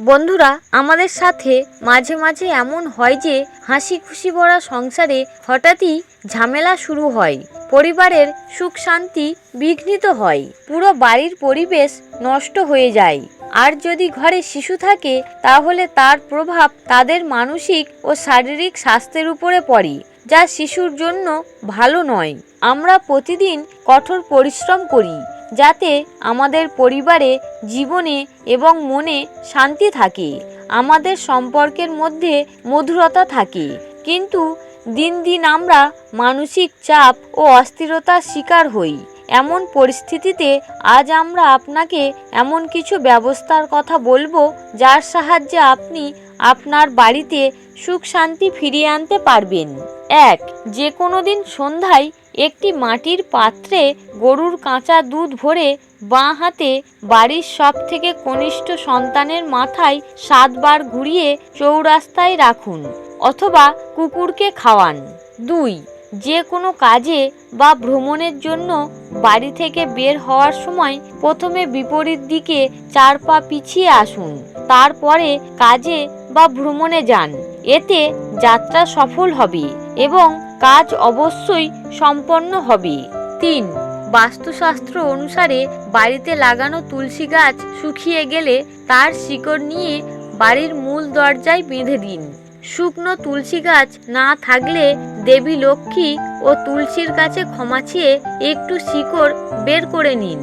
বন্ধুরা, আমাদের সাথে মাঝে মাঝে এমন হয় যে হাসি খুশি ভরা সংসারে হঠাৎই ঝামেলা শুরু হয়, পরিবারের সুখ শান্তি বিঘ্নিত হয়, পুরো বাড়ির পরিবেশ নষ্ট হয়ে যায়। আর যদি ঘরে শিশু থাকে, তাহলে তার প্রভাব তাদের মানসিক ও শারীরিক স্বাস্থ্যের উপরে পড়ে, যা শিশুর জন্য ভালো নয়। আমরা প্রতিদিন কঠোর পরিশ্রম করি যাতে আমাদের পরিবারে জীবনে এবং মনে শান্তি থাকে, আমাদের সম্পর্কের মধ্যে মধুরতা থাকে। কিন্তু দিন দিন আমরা মানসিক চাপ ও অস্থিরতার শিকার হই। এমন পরিস্থিতিতে আজ আমরা আপনাকে এমন কিছু ব্যবস্থার কথা বলব, যার সাহায্যে আপনি আপনার বাড়িতে সুখ শান্তি ফিরিয়ে আনতে পারবেন। এক, যে কোনো দিন সন্ধ্যায় একটি মাটির পাত্রে গরুর কাঁচা দুধ ভরে বাঁ হাতে বাড়ির সব থেকে কনিষ্ঠ সন্তানের মাথায় সাতবার ঘুরিয়ে চৌরাস্তায় রাখুন অথবা কুকুরকে খাওয়ান। দুই, যে কোনো কাজে বা ভ্রমণের জন্য বাড়ি থেকে বের হওয়ার সময় প্রথমে বিপরীত দিকে চার পা পিছিয়ে আসুন, তারপরে কাজে বা ভ্রমণে যান। এতে যাত্রা সফল হবে এবং কাজ অবশ্যই সম্পন্ন হবে। তিন, বাস্তুশাস্ত্র অনুসারে বাড়িতে লাগানো তুলসী গাছ শুকিয়ে গেলে তার শিকড় নিয়ে বাড়ির মূল দরজায় বেঁধে দিন। শুকনো তুলসী গাছ না থাকলে দেবী লক্ষ্মী ও তুলসীর কাছে ক্ষমা চেয়ে একটু শিকড় বের করে নিন।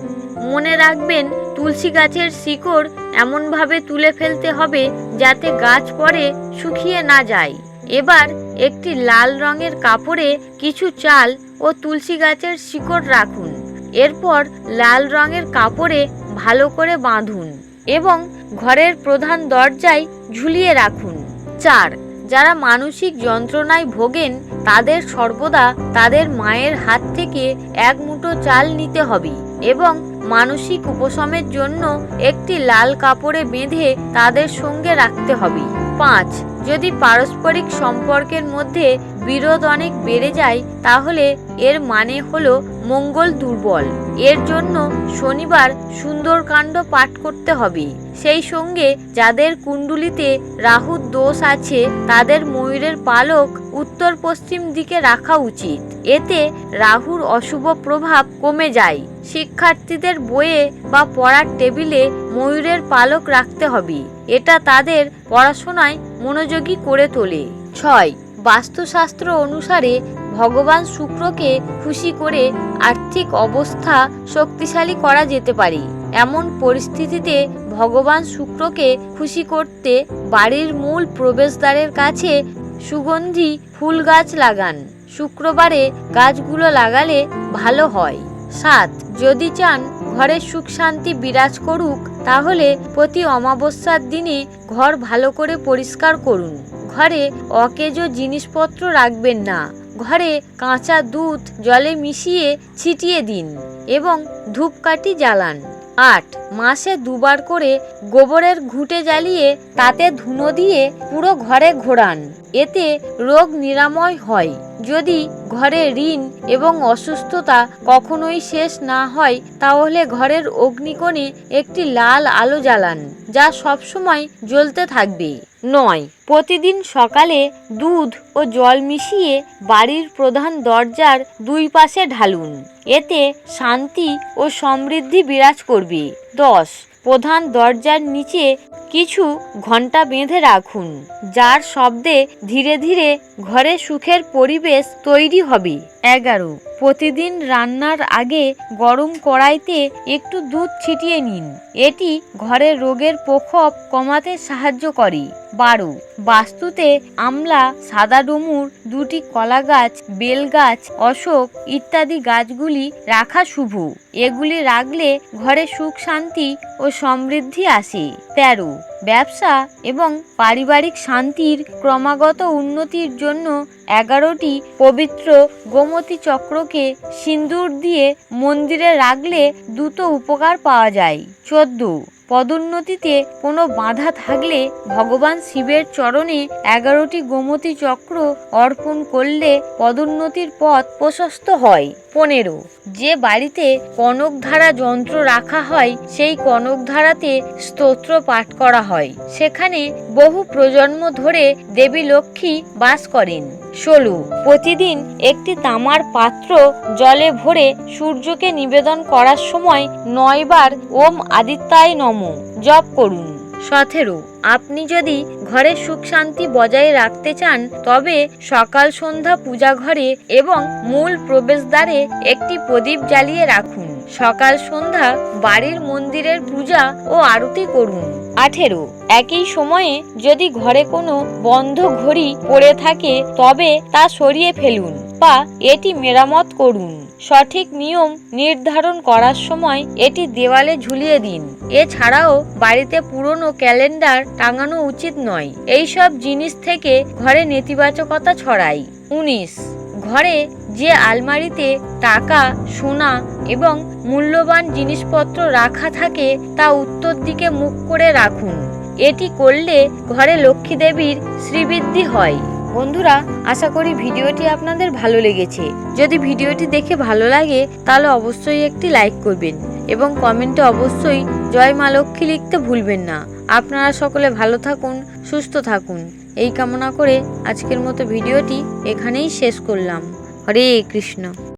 মনে রাখবেন, তুলসী গাছের শিকড় এমনভাবে তুলে ফেলতে হবে যাতে গাছ পরে শুকিয়ে না যায়। এবার একটি লাল রঙের কাপড়ে কিছু চাল ও তুলসী গাছের শিকড় রাখুন। এরপর লাল রঙের কাপড়ে ভালো করে বাঁধুন এবং ঘরের প্রধান দরজায় ঝুলিয়ে রাখুন। চার, যারা মানসিক যন্ত্রণায় ভোগেন, তাদের সর্বদা তাদের মায়ের হাত থেকে এক মুঠো চাল নিতে হবে এবং মানসিক উপশমের জন্য একটি লাল কাপড়ে বেঁধে তাদের সঙ্গে রাখতে হবে। পাঁচ যদি পারস্পরিক সম্পর্কের মধ্যে বিরোধ অনেক বেড়ে যায়, তাহলে এর মানে হলো মঙ্গল দুর্বল। এর জন্য শনিবার সুন্দরকাণ্ড পাঠ করতে হবে। সেই সঙ্গে যাদের কুণ্ডুলিতে রাহুর দোষ আছে, তাদের ময়ূরের পালক উত্তর পশ্চিম দিকে রাখা উচিত। এতে রাহুর অশুভ প্রভাব কমে যায়। শিক্ষার্থীদের বইয়ে বা পড়ার টেবিলে ময়ূরের পালক রাখতে হবে। এটা তাদের পড়াশোনায় মনোযোগী করে তোলে। ছয়, বাস্তুশাস্ত্র অনুসারে ভগবান শুক্রকে খুশি করে আর্থিক অবস্থা শক্তিশালী করা যেতে পারে। এমন পরিস্থিতিতে ভগবান শুক্রকে খুশি করতে বাড়ির মূল প্রবেশদ্বারের কাছে সুগন্ধি ফুল গাছ লাগান। শুক্রবারে গাছগুলো লাগালে ভালো হয়। সাত, যদি চান ঘরে সুখ শান্তি বিরাজ করুক, তাহলে প্রতি অমাবস্যার দিনে ঘর ভালো করে পরিষ্কার করুন। ঘরে অকেজো জিনিসপত্র রাখবেন না। ঘরে কাঁচা দুধ, জলে মিশিয়ে ছিটিয়ে দিন এবং ধূপকাঠি জ্বালান। আট, মাসে দুবার করে গোবরের ঘুঁটে জ্বালিয়ে তাতে ধুনো দিয়ে পুরো ঘরে ঘোরান। এতে রোগ নিরাময় হয়। যদি ঘরে ঋণ এবং অসুস্থতা কখনোই শেষ না হয়, তাহলে ঘরের অগ্নিকোণে একটি লাল আলো জ্বালান, যা সবসময় জ্বলতে থাকবে। নয়, প্রতিদিন সকালে দুধ ও জল মিশিয়ে বাড়ির প্রধান দরজার দুই পাশে ঢালুন। এতে শান্তি ও সমৃদ্ধি বিরাজ করবে। দশ প্রধান দরজার নিচে কিছু ঘণ্টা বেঁধে রাখুন, যার শব্দে ধীরে ধীরে ঘরে সুখের পরিবেশ তৈরি হবে। এগারো। প্রতিদিন রান্নার আগে গরম কড়াইতে একটু দুধ ছিটিয়ে নিন। এটি ঘরে রোগের প্রকোপ কমাতে সাহায্য করে। বারো। বাস্তুতে আমলা, সাদা ডুমুর, দুটি কলা গাছ বেল গাছ অশোক ইত্যাদি গাছগুলি রাখা শুভ। এগুলি রাখলে ঘরে সুখ, শান্তি ও সমৃদ্ধি আসে। তেরো। ব্যবসা এবং পারিবারিক শান্তির ক্রমাগত উন্নতির জন্য এগারোটি পবিত্র গোমতী চক্রকে সিন্দুর দিয়ে মন্দিরে রাখলে দ্রুত উপকার পাওয়া যায়। চোদ্দ। পদোন্নতিতে কোনো বাধা থাকলে ভগবান শিবের চরণে এগারোটি গোমতী চক্র অর্পণ করলে পদোন্নতির পথ প্রশস্ত হয়। পনেরো, যে বাড়িতে কনকধারা যন্ত্র রাখা হয়, সেই কনকধারাতে স্তোত্র পাঠ করা হয়। সেখানে বহু প্রজন্ম ধরে দেবী লক্ষ্মী বাস করেন। ষোলো প্রতিদিন একটি তামার পাত্র জলে ভরে সূর্যকে নিবেদন করার সময় নয়বার ওম আদিত্যায় নম, জপ করুন। সতেরো, আপনি যদি ঘরে সুখ শান্তি বজায় রাখতে চান, তবে সকাল সন্ধ্যা পূজা ঘরে এবং মূল প্রবেশদ্বারে একটি প্রদীপ জ্বালিয়ে রাখুন। সকাল সন্ধ্যা বাড়ির মন্দিরের পূজা ও আরতি করুন। আঠেরো, একই সময়ে যদি ঘরে কোনো বন্ধ ঘড়ি পড়ে থাকে, তবে তা সরিয়ে ফেলুন বা এটি মেরামত করুন। সঠিক নিয়ম নির্ধারণ করার সময় এটি দেওয়ালে ঝুলিয়ে দিন। এছাড়াও বাড়িতে পুরনো ক্যালেন্ডার টাঙানো উচিত নয়। এই সব জিনিস থেকে ঘরে নেতিবাচকতা ছড়ায় উনিশ, ঘরে যে আলমারিতে টাকা, সোনা এবং মূল্যবান জিনিসপত্র রাখা থাকে তা উত্তর দিকে মুখ করে রাখুন। এটি করলে ঘরে লক্ষ্মী দেবীর শ্রীবৃদ্ধি হয়। বন্ধুরা, আশা করি ভিডিওটি আপনাদের ভালো লেগেছে। যদি ভিডিওটি দেখে ভালো লাগে, তাহলে অবশ্যই একটি লাইক করবেন এবং কমেন্টে অবশ্যই জয় মা লক্ষ্মী লিখতে ভুলবেন না। আপনারা সকলে ভালো থাকুন, সুস্থ থাকুন। এই কামনা করে আজকের মতো ভিডিওটি এখানেই শেষ করলাম। হরে কৃষ্ণ।